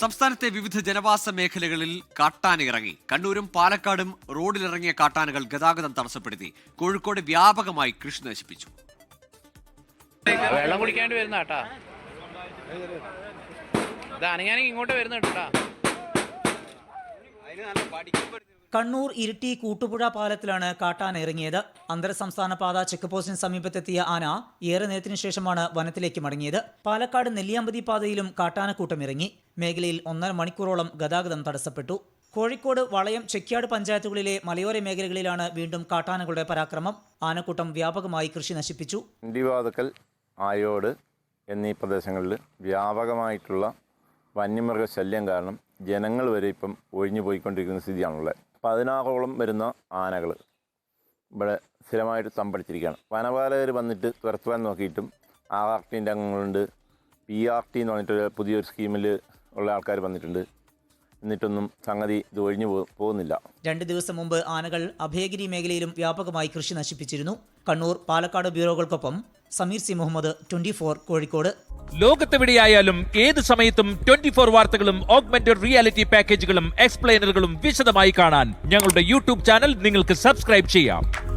സംസ്ഥാനത്തെ വിവിധ ജനവാസ മേഖലകളിൽ കാട്ടാനിറങ്ങി കണ്ണൂരും പാലക്കാടും റോഡിലിറങ്ങിയ കാട്ടാനകൾ ഗതാഗതം തടസ്സപ്പെടുത്തി. കോഴിക്കോട് വ്യാപകമായി കൃഷി നശിപ്പിച്ചു. വെള്ളം കുടിക്കാണ്ട് വരുന്ന കേട്ടാ ഇങ്ങോട്ട് വരുന്ന കേട്ടാ കണ്ണൂർ ഇരിട്ടി കൂട്ടുപുഴ പാലത്തിലാണ് കാട്ടാന ഇറങ്ങിയത്. അന്തർ സംസ്ഥാന പാത ചെക്ക് പോസ്റ്റിന് സമീപത്തെത്തിയ ആന ഏറെ നേരത്തിനു ശേഷമാണ് വനത്തിലേക്ക് മടങ്ങിയത്. പാലക്കാട് നെല്ലിയാമ്പതി പാതയിലും കാട്ടാനക്കൂട്ടം ഇറങ്ങി. മേഖലയിൽ ഒന്നര മണിക്കൂറോളം ഗതാഗതം തടസ്സപ്പെട്ടു. കോഴിക്കോട് വളയം ചെക്യാട് പഞ്ചായത്തുകളിലെ മലയോര മേഖലകളിലാണ് വീണ്ടും കാട്ടാനകളുടെ പരാക്രമം. ആനക്കൂട്ടം വ്യാപകമായി കൃഷി നശിപ്പിച്ചു. ഇന്ത്യവാതുക്കൽ ആയോട് എന്നീ പ്രദേശങ്ങളിൽ വ്യാപകമായിട്ടുള്ള വന്യമൃഗ ശല്യം കാരണം ജനങ്ങൾ വരെ ഇപ്പം ഒഴിഞ്ഞു പോയിക്കൊണ്ടിരിക്കുന്ന സ്ഥിതിയാണുള്ളത്. പതിനാറോളം വരുന്ന ആനകൾ ഇവിടെ സ്ഥിരമായിട്ട് തമ്പടിച്ചിരിക്കുകയാണ്. വനപാലകർ വന്നിട്ട് തുരത്തുവാൻ നോക്കിയിട്ടും ആർ ആർ ടിന്റെ അംഗങ്ങളുണ്ട്. പി ആർ ടി എന്ന് പറഞ്ഞിട്ടൊരു പുതിയൊരു സ്കീമിൽ ഉള്ള ആൾക്കാർ വന്നിട്ടുണ്ട്. എന്നിട്ടൊന്നും സംഗതി ഇത് ഒഴിഞ്ഞു പോകുന്നില്ല. രണ്ട് ദിവസം മുമ്പ് ആനകൾ അഭയഗിരി മേഖലയിലും വ്യാപകമായി കൃഷി നശിപ്പിച്ചിരുന്നു. കണ്ണൂർ പാലക്കാട് ബ്യൂറോകൾക്കൊപ്പം സമീർ സി മുഹമ്മദ് ട്വന്റി കോഴിക്കോട്. ലോകത്തെവിടെയായാലും ഏത് സമയത്തും ട്വന്റി ഫോർ വാർത്തകളും ഓഗ്മെന്റഡ് റിയാലിറ്റി പാക്കേജുകളും എക്സ്പ്ലെയിനറുകളും വിശദമായി കാണാൻ ഞങ്ങളുടെ യൂട്യൂബ് ചാനൽ നിങ്ങൾക്ക് സബ്സ്ക്രൈബ് ചെയ്യാം.